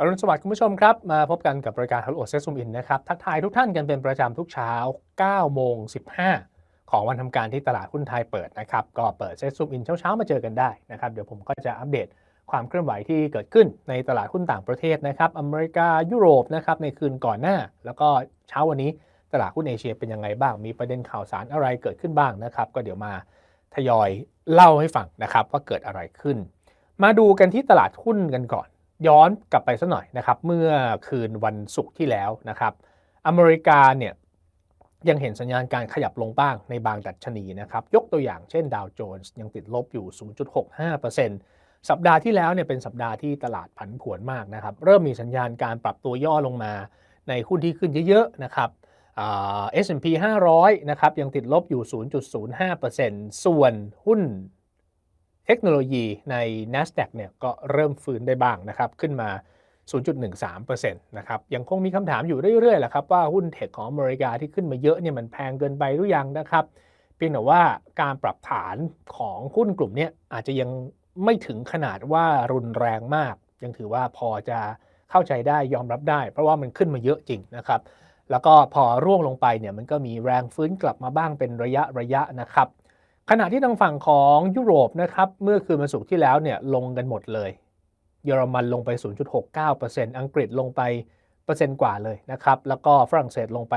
อรุณสวัสดิ์คุณผู้ชมครับ มาพบกันกับรายการฮัลโหลเซซูมอินนะครับ ทักทายทุกท่านกันเป็นประจำทุกเช้า9โมง15 ของวันทำการที่ตลาดหุ้นไทยเปิดนะครับ ก็เปิดเซซูมอินเช้าๆ มาเจอกันได้นะครับ เดี๋ยวผมก็จะอัปเดตความเคลื่อนไหวที่เกิดขึ้นในตลาดหุ้นต่างประเทศนะครับ อเมริกายุโรปนะครับในคืนก่อนหน้า แล้วก็เช้าวันนี้ตลาดหุ้นเอเชียเป็นยังไงบ้าง มีประเด็นข่าวสารอะไรเกิดขึ้นบ้างนะครับ ก็เดี๋ยวมาทยอยเล่าให้ฟังนะครับว่าเกิดอะไรขึ้น มาดูกันที่ตลาดหุ้นกันก่อน ย้อนกลับไปสักหน่อยนะครับ เมื่อคืนวันศุกร์ที่แล้วนะครับ อเมริกาเนี่ยยังเห็นสัญญาณการขยับลงบ้างในบางดัชนีนะครับ ยกตัวอย่างเช่นดาวโจนส์ยังติดลบอยู่ 0.65%สัปดาห์ที่แล้วเนี่ยเป็นสัปดาห์ที่ตลาดผันผวนมากนะครับ เริ่มมีสัญญาณการปรับตัวย่อลงมาในหุ้นที่ขึ้นเยอะๆนะครับเอสแอนด์พี500 นะครับยังติดลบอยู่ 0.05%ส่วนหุ้น เทคโนโลยีใน NASDAQ เนี่ยก็เริ่มฟื้นได้บ้างนะครับขึ้นมา 0.13%นะครับยังคงมีคำถามอยู่เรื่อยๆแหละครับว่าหุ้นเทคของอเมริกาที่ขึ้นมาเยอะเนี่ยมันแพงเกินไปหรือยังนะครับเพียงแต่ว่าการปรับฐานของหุ้นกลุ่มนี้อาจจะยังไม่ถึงขนาดว่ารุนแรงมาก ยังถือว่าพอจะเข้าใจได้ยอมรับได้ เพราะว่ามันขึ้นมาเยอะจริงนะครับแล้วก็พอร่วงลงไปเนี่ยมันก็มีแรงฟื้นกลับมาบ้างเป็นระยะระยะนะครับ ขณะที่ทางฝั่งของยุโรปนะครับเมื่อคืนวันศุกร์ที่แล้วเนี่ยลงกันหมดเลย เยอรมันลงไป 0.69%อังกฤษลงไปเปอร์เซ็นต์กว่าเลยนะครับแล้วก็ฝรั่งเศสลงไป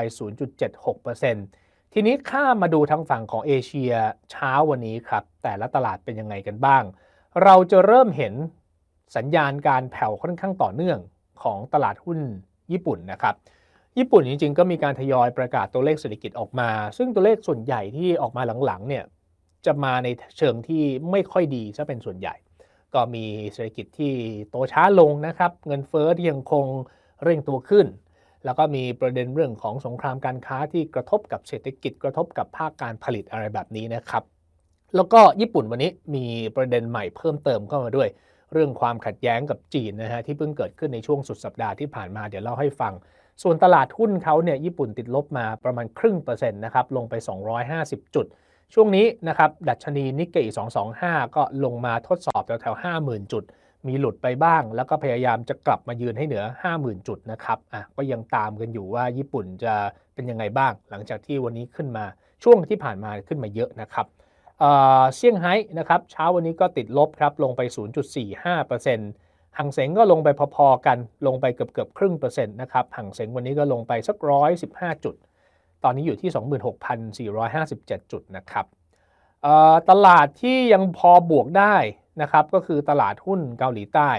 0.76%ทีนี้ข้ามมาดูทางฝั่งของเอเชียเช้าวันนี้ครับแต่ละตลาดเป็นยังไงกันบ้าง เราจะเริ่มเห็นสัญญาณการแผ่วค่อนข้างต่อเนื่องของตลาดหุ้นญี่ปุ่นนะครับญี่ปุ่นจริงๆ ก็มีการทยอยประกาศตัวเลขเศรษฐกิจออกมา ซึ่งตัวเลขส่วนใหญ่ที่ออกมาหลังๆเนี่ย จะมาในเชิงที่ไม่ค่อยดีซะเป็นส่วนใหญ่ ก็มีเศรษฐกิจที่โตช้าลงนะครับ เงินเฟ้อที่ยังคงเร่งตัวขึ้น แล้วก็มีประเด็นเรื่องของสงครามการค้าที่กระทบกับเศรษฐกิจกระทบกับภาคการผลิตอะไรแบบนี้นะครับ แล้วก็ญี่ปุ่นวันนี้มีประเด็นใหม่เพิ่มเติมเข้ามาด้วย เรื่องความขัดแย้งกับจีนนะฮะที่เพิ่งเกิดขึ้นในช่วงสุดสัปดาห์ที่ผ่านมาเดี๋ยวเล่าให้ฟังส่วนตลาดหุ้นเขาเนี่ยญี่ปุ่นติดลบมาประมาณครึ่งเปอร์เซ็นต์นะครับลงไป 250 จุด ช่วงนี้นะครับดัชนีนิกเกอิ225 ก็ลงมาทดสอบแถวๆ50,000 จุด มีหลุดไปบ้าง แล้วก็พยายามจะกลับมายืนให้เหนือ 50,000 จุดนะครับอะก็ยังตามกันอยู่ว่าญี่ปุ่นจะเป็นยังไงบ้าง หลังจากที่วันนี้ขึ้นมาช่วงที่ผ่านมาขึ้นมาเยอะนะครับเซี่ยงไฮ้นะครับเช้าวันนี้ก็ติดลบครับลงไป 0.45%หังเสงก็ลงไปพอๆกันลงไปเกือบเกือบครึ่งเปอร์เซ็นต์นะครับหังเสงวันนี้ก็ลงไปสักร้อยสิบห้าจุด ตอนนี้อยู่ที่ 26,457 จุดนะครับตลาดที่ยังพอบวกได้นะครับก็คือตลาดหุ้นเกาหลีใต้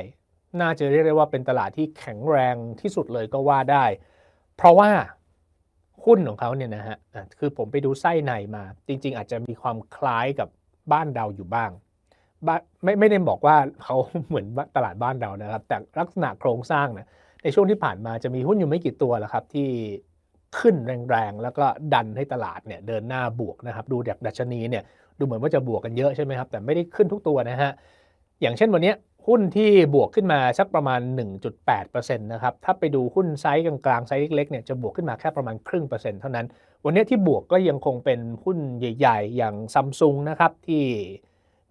น่าจะเรียกได้ว่าเป็นตลาดที่แข็งแรงที่สุดเลยก็ว่าได้ เพราะว่าหุ้นของเขาเนี่ยนะฮะคือผมไปดูไส้ในมา จริง ๆ อาจจะมีความคล้ายกับบ้านเราอยู่บ้างไม่ไม่ได้บอกว่าเขาเหมือนตลาดบ้านเรานะครับ แต่ลักษณะโครงสร้างนะในช่วงที่ผ่านมาจะมีหุ้นอยู่ไม่กี่ตัวแหละครับที่ ขึ้นแรงๆ แล้วก็ดันให้ตลาดเนี่ยเดินหน้าบวกนะครับ ดูจากดัชนีเนี่ยดูเหมือนว่าจะบวกกันเยอะใช่ไหมครับ แต่ไม่ได้ขึ้นทุกตัวนะฮะ อย่างเช่นวันนี้หุ้นที่บวกขึ้นมาสักประมาณ 1.8%นะครับ ถ้าไปดูหุ้นไซส์กลางๆ ไซส์เล็กๆ เนี่ยจะบวกขึ้นมาแค่ประมาณครึ่งเปอร์เซ็นต์เท่านั้น วันนี้ที่บวกก็ยังคงเป็นหุ้นใหญ่ ๆ อย่างซัมซุงนะครับที่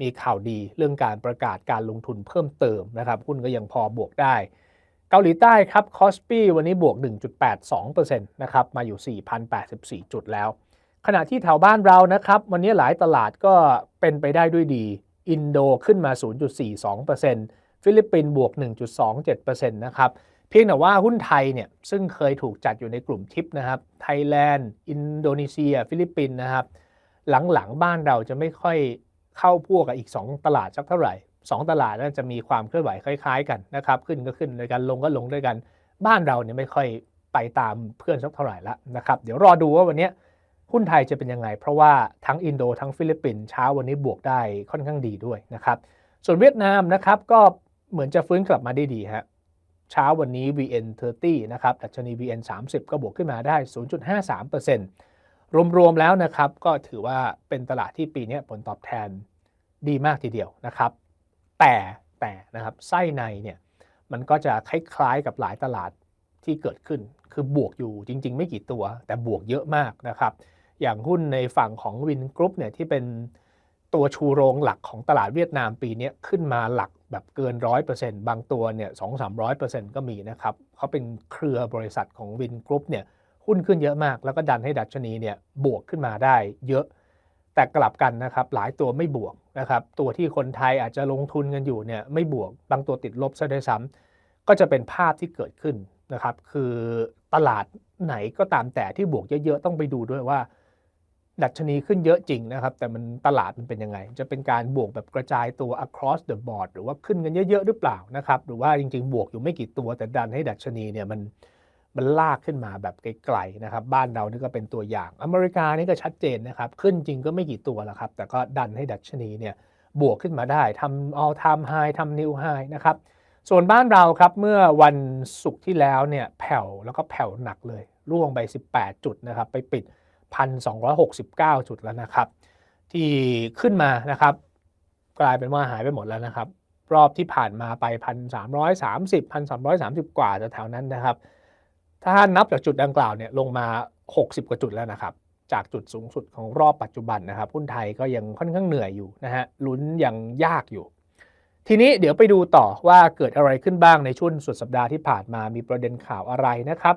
มีข่าวดีเรื่องการประกาศการลงทุนเพิ่มเติมนะครับ หุ้นก็ยังพอบวกได้ เกาหลีใต้ครับคอสปีวันนี้บวก 1.82%นะครับมาอยู่ 4,084 จุดแล้ว ขณะที่แถวบ้านเรานะครับ วันนี้หลายตลาดก็เป็นไปได้ด้วยดี อินโดขึ้นมา 0.42%ฟิลิปปินส์บวก 1.27%นะครับเพียงแต่ว่าหุ้นไทยเนี่ยซึ่งเคยถูกจัดอยู่ในกลุ่มทิปนะครับไทยแลนด์ อินโดนีเซีย ฟิลิปปินส์นะครับหลังๆบ้านเราจะไม่ค่อยเข้าพวกกับอีก 2 ตลาดสักเท่าไหร่ 2 ตลาดนั้นจะมีความเคลื่อนไหวคล้าย ๆ กันนะครับขึ้นก็ขึ้นด้วยกันลงก็ลงด้วยกัน บ้านเราเนี่ยไม่ค่อยไปตามเพื่อนสักเท่าไหร่ละนะครับเดี๋ยวรอดูว่าวันนี้หุ้นไทยจะเป็นยังไง เพราะว่าทั้งอินโดทั้งฟิลิปปินส์เช้าวันนี้บวกได้ค่อนข้างดีด้วยนะครับส่วนเวียดนามนะครับก็เหมือนจะฟื้นกลับมาได้ดีฮะเช้าวันนี้ VN30 นะครับดัชนี VN 30 ก็บวกขึ้นมาได้ 0.53%รวมๆแล้วนะครับก็ถือว่าเป็นตลาดที่ปีนี้ผลตอบแทนดีมากทีเดียวนะครับ แต่แต่นะครับไส้ในเนี่ยมันก็จะคล้ายๆกับหลายตลาดที่เกิดขึ้น คือบวกอยู่จริง ๆ ไม่กี่ตัว แต่บวกเยอะมากนะครับ อย่างหุ้นในฝั่งของวินกรุ๊ปเนี่ยที่เป็นตัวชูโรงหลักของตลาดเวียดนามปีนี้ขึ้นมาหลักแบบเกินร้อยเปอร์เซ็นต์บางตัวเนี่ยสองสามร้อยเปอร์เซ็นต์ก็มีนะครับเขาเป็นเครือบริษัทของวินกรุ๊ปเนี่ยหุ้นขึ้นเยอะมาก แล้วก็ดันให้ดัชนีเนี่ยบวกขึ้นมาได้เยอะ แต่กลับกันนะครับหลายตัวไม่บวกนะครับตัวที่คนไทยอาจจะลงทุนกันอยู่เนี่ยไม่บวกบางตัวติดลบซะด้วยซ้ำก็จะเป็นภาพที่เกิดขึ้นนะครับ คือตลาดไหนก็ตามแต่ที่บวกเยอะๆต้องไปดูด้วยว่า ดัชนีขึ้นเยอะจริงนะครับ แต่มันตลาดมันเป็นยังไง จะเป็นการบวกแบบกระจายตัว across the board หรือว่าขึ้นกันเยอะๆหรือเปล่านะครับหรือว่าจริงๆ บวกอยู่ไม่กี่ตัวแต่ดันให้ดัชนีเนี่ยมัน มันลากขึ้นมาแบบไกลๆนะครับ บ้านเรานี่ก็เป็นตัวอย่าง อเมริกานี่ก็ชัดเจนนะครับ ขึ้นจริงก็ไม่กี่ตัวล้วครับ แต่ก็ดันให้ดัชนีเนี่ยบวกขึ้นมาได้ทำ all time high ทำ new high นะครับ ส่วนบ้านเราครับเมื่อวันศุกร์ที่แล้วเนี่ยแผ่วแล้วก็แผ่วหนักเลยร่วงไป 18 จุดนะครับ ไปปิด 1,269 จุดแล้วนะครับ ที่ขึ้นมานะครับ กลายเป็นว่าหายไปหมดแล้วนะครับ รอบที่ผ่านมาไป 1,330 1,330 กว่าแถวๆนั้นนะครับ ถ้านับจากจุดดังกล่าวเนี่ยลงมา 60 กว่าจุดแล้วนะครับ จากจุดสูงสุดของรอบปัจจุบันนะครับหุ้นไทยก็ยังค่อนข้างเหนื่อยอยู่นะฮะลุ้นยังยากอยู่ ทีนี้เดี๋ยวไปดูต่อว่าเกิดอะไรขึ้นบ้างในช่วงสุดสัปดาห์ที่ผ่านมามีประเด็นข่าวอะไรนะครับ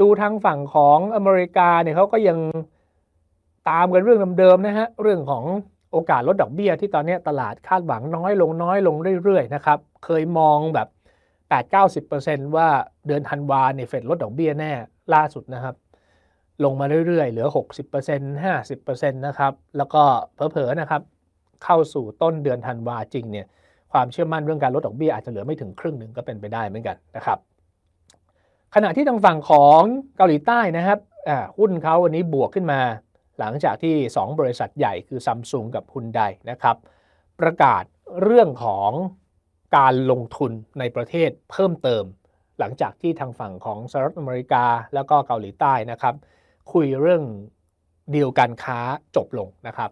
ดูทางฝั่งของอเมริกาเนี่ยเขาก็ยังตามกันเรื่องเดิมๆนะฮะเรื่องของโอกาสลดดอกเบี้ยที่ตอนนี้ตลาดคาดหวังน้อยลงน้อยลงเรื่อยๆนะครับเคยมองแบบ 8-90%ว่าเดือนธันวาเนี่ยเฟดลดดอกเบี้ยแน่ล่าสุดนะครับ ลงมาเรื่อยๆ เหลือ 60% 50%นะครับ แล้วก็เผลอๆนะครับ เข้าสู่ต้นเดือนธันวาจริงเนี่ยความเชื่อมั่นเรื่องการลดดอกเบี้ยอาจจะเหลือไม่ถึงครึ่งหนึ่งก็เป็นไปได้เหมือนกันนะครับขณะที่ทางฝั่งของเกาหลีใต้นะครับหุ้นเขาวันนี้บวกขึ้นมา หลังจากที่ 2 บริษัทใหญ่คือซัมซุงกับฮุนไดนะครับ ประกาศเรื่องของ การลงทุนในประเทศเพิ่มเติม หลังจากที่ทางฝั่งของสหรัฐอเมริกาแล้วก็เกาหลีใต้นะครับ คุยเรื่องดีลการค้าจบลงนะครับ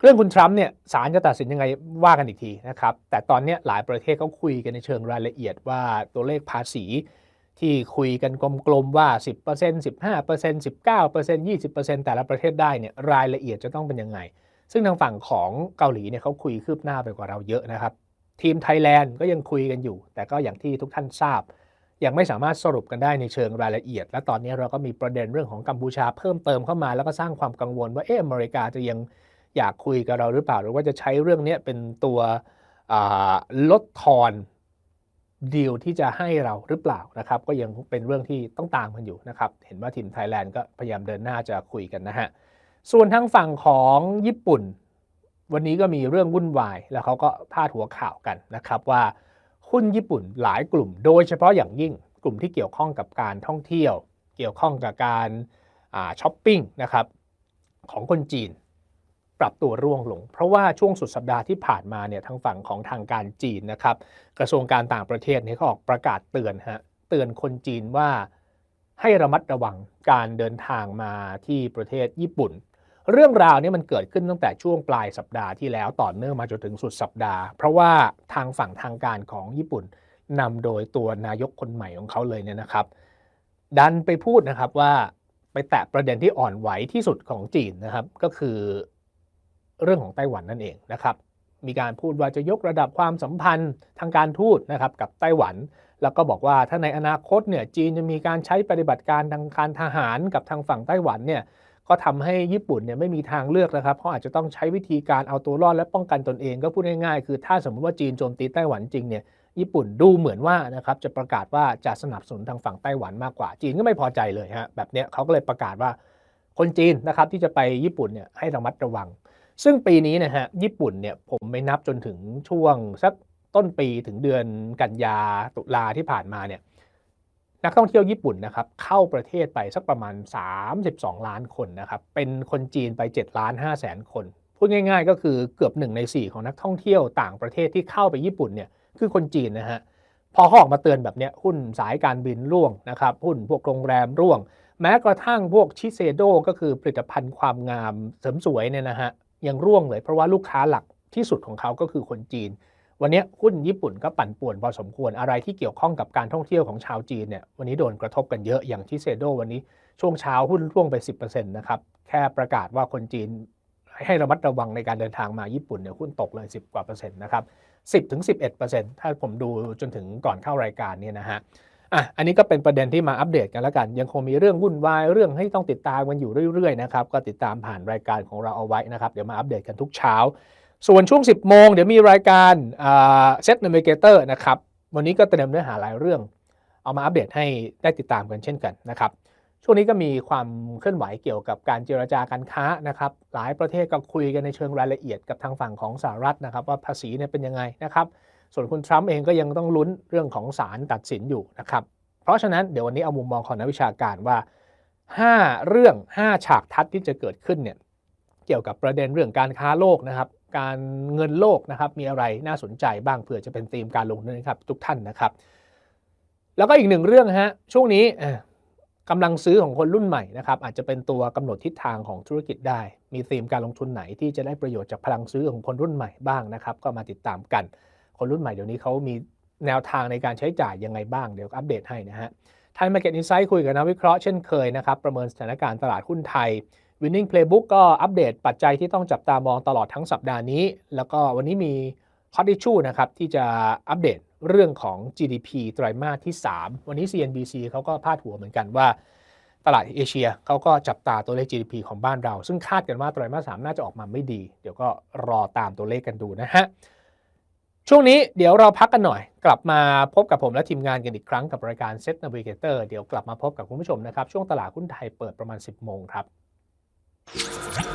เรื่องคุณทรัมป์เนี่ยศาลจะตัดสินยังไงว่ากันอีกทีนะครับ แต่ตอนนี้หลายประเทศเขาคุยกันในเชิงรายละเอียดว่าตัวเลขภาษีที่คุยกันกลมๆว่า 10% 15% 19% 20%แต่ละประเทศได้เนี่ยรายละเอียดจะต้องเป็นยังไง ซึ่งทางฝั่งของเกาหลีเนี่ยเขาคุยคืบหน้าไปกว่าเราเยอะนะครับ ทีมไทยแลนด์ก็ยังคุยกันอยู่ แต่ก็อย่างที่ทุกท่านทราบ ยังไม่สามารถสรุปกันได้ในเชิงรายละเอียด และตอนนี้เราก็มีประเด็นเรื่องของกัมพูชาเพิ่มเติมเข้ามา แล้วก็สร้างความกังวลว่าเอออเมริกาจะยังอยากคุยกับเราหรือเปล่า หรือว่าจะใช้เรื่องนี้เป็นตัวลดทอนดีลที่จะให้เราหรือเปล่านะครับ ก็ยังเป็นเรื่องที่ต้องตามกันอยู่นะครับ เห็นว่าทีมไทยแลนด์ก็พยายามเดินหน้าจะคุยกันนะฮะส่วนทางฝั่งของญี่ปุ่น วันนี้ก็มีเรื่องวุ่นวาย แล้วเขาก็พาดหัวข่าวกันนะครับว่าหุ้นญี่ปุ่นหลายกลุ่ม โดยเฉพาะอย่างยิ่งกลุ่มที่เกี่ยวข้องกับการท่องเที่ยว เกี่ยวข้องกับการช้อปปิ้งนะครับของคนจีน ปรับตัวร่วงลง เพราะว่าช่วงสุดสัปดาห์ที่ผ่านมาเนี่ยทางฝั่งของทางการจีนนะครับ กระทรวงการต่างประเทศเนี่ยเขาออกประกาศเตือนฮะเตือนคนจีนว่าให้ระมัดระวังการเดินทางมาที่ประเทศญี่ปุ่น เรื่องราวนี้มันเกิดขึ้นตั้งแต่ช่วงปลายสัปดาห์ที่แล้วต่อเนื่องมาจนถึงสุดสัปดาห์ เพราะว่าทางฝั่งทางการของญี่ปุ่นนำโดยตัวนายกคนใหม่ของเขาเลยเนี่ยนะครับ ดันไปพูดนะครับว่าไปแตะประเด็นที่อ่อนไหวที่สุดของจีนนะครับ ก็คือเรื่องของไต้หวันนั่นเองนะครับ มีการพูดว่าจะยกระดับความสัมพันธ์ทางการทูตนะครับกับไต้หวัน แล้วก็บอกว่าถ้าในอนาคตเนี่ยจีนจะมีการใช้ปฏิบัติการทางการทหารกับทางฝั่งไต้หวันเนี่ย ก็ทำให้ญี่ปุ่นเนี่ยไม่มีทางเลือกนะครับเพราอาจจะต้องใช้วิธีการเอาตัวรอดและป้องกันตนเองก็พูดง่ายๆ คือถ้าสมมติว่าจีนโจมตีไต้หวันจริงเนี่ยญี่ปุ่นดูเหมือนว่านะครับจะประกาศว่าจะสนับสนุนทางฝั่งไต้หวันมากกว่า จีนก็ไม่พอใจเลยฮะแบบเนี้ยเขาก็เลยประกาศว่าคนจีนนะครับที่จะไปญี่ปุ่นเนี่ยให้ระมัดระวัง ซึ่งปีนี้นะฮะญี่ปุ่นเนี่ยผมไม่นับจนถึงช่วงสักต้นปีถึงเดือนกันยาตุลาที่ผ่านมาเนี่ย นักท่องเที่ยวญี่ปุ่นนะครับเข้าประเทศไปสักประมาณ 32 ล้านคนนะครับเป็นคนจีนไป7ล้าน5แสนคนพูดง่ายๆ ก็คือเกือบ1ใน4 ของนักท่องเที่ยวต่างประเทศที่เข้าไปญี่ปุ่นเนี่ยคือคนจีนนะฮะพอเขาออกมาเตือนแบบนี้หุ้นสายการบินร่วงนะครับหุ้นพวกโรงแรมร่วง แม้กระทั่งพวกชิเซโดก็คือผลิตภัณฑ์ความงามเสริมสวยเนี่ยนะฮะยังร่วงเลยเพราะว่าลูกค้าหลักที่สุดของเขาก็คือคนจีน วันนี้หุ้นญี่ปุ่นก็ปั่นป่วนพอสมควรอะไรที่เกี่ยวข้องกับการท่องเที่ยวของชาวจีนเนี่ยวันนี้โดนกระทบกันเยอะอย่างที่เซโดวันนี้ช่วงเช้าหุ้นร่วงไป 10%นะครับแค่ประกาศว่าคนจีนให้ระมัดระวังในการเดินทางมาญี่ปุ่นเนี่ยหุ้นตกเลย 10 กว่าเปอร์เซ็นต์นะครับ 10ถึง11เปอร์เซ็นต์ถ้าผมดูจนถึงก่อนเข้ารายการเนี่ยนะฮะอะอันนี้ก็เป็นประเด็นที่มาอัปเดตกันแล้วกัน ยังคงมีเรื่องวุ่นวายเรื่องให้ต้องติดตามกันอยู่เรื่อยๆนะครับก็ติดตามผ่านรายการของเราเอาไว้นะครับเดี๋ยวมาอัปเดตกันทุกเช้า ส่วนช่วง 10 โมงเดี๋ยวมีรายการเซตนาวิเกเตอร์นะครับ วันนี้ก็เตรียมเนื้อหาหลายเรื่อง เอามาอัปเดตให้ได้ติดตามกันเช่นกันนะครับ ช่วงนี้ก็มีความเคลื่อนไหวเกี่ยวกับการเจรจาการค้านะครับ หลายประเทศก็คุยกันในเชิงรายละเอียดกับทางฝั่งของสหรัฐนะครับ ว่าภาษีเนี่ยเป็นยังไงนะครับ ส่วนคุณทรัมป์เองก็ยังต้องลุ้นเรื่องของศาลตัดสินอยู่นะครับ เพราะฉะนั้นเดี๋ยววันนี้เอามุมมองของนักวิชาการว่า 5 เรื่อง 5 ฉากทัศน์ที่จะเกิดขึ้นเนี่ยเกี่ยวกับประเด็นเรื่องการค้าโลกนะครับ การเงินโลกนะครับมีอะไรน่าสนใจบ้างเผื่อจะเป็นธีมการลงทุนนะครับทุกท่านนะครับ แล้วก็อีกหนึ่งเรื่องฮะช่วงนี้กำลังซื้อของคนรุ่นใหม่นะครับอาจจะเป็นตัวกำหนดทิศทางของธุรกิจได้ มีธีมการลงทุนไหนที่จะได้ประโยชน์จากพลังซื้อของคนรุ่นใหม่บ้างนะครับ ก็มาติดตามกัน คนรุ่นใหม่เดี๋ยวนี้เขามีแนวทางในการใช้จ่ายยังไงบ้างเดี๋ยวอัปเดตให้นะฮะไทยมาร์เก็ตอินไซด์คุยกับนักวิเคราะห์เช่นเคยนะครับประเมินสถานการณ์ตลาดหุ้นไทย Winning Playbook ก็อัปเดตปัจจัยที่ต้องจับตามองตลอดทั้งสัปดาห์นี้ แล้วก็วันนี้มี Hot Issue นะครับที่จะอัปเดตเรื่องของ GDP ไตรมาสที่ 3 วันนี้ CNBC เขาก็พาดหัวเหมือนกันว่า ตลาดเอเชียเขาก็จับตาตัวเลข GDP ของบ้านเรา ซึ่งคาดกันว่าไตรมาสสามน่าจะออกมาไม่ดี เดี๋ยวก็รอตามตัวเลขกันดูนะฮะช่วงนี้เดี๋ยวเราพักกันหน่อย กลับมาพบกับผมและทีมงานกันอีกครั้งกับรายการ Set Navigator เดี๋ยวกลับมาพบกับคุณผู้ชมนะครับ ช่วงตลาดหุ้นไทยเปิดประมาณ 10 โมงครับ you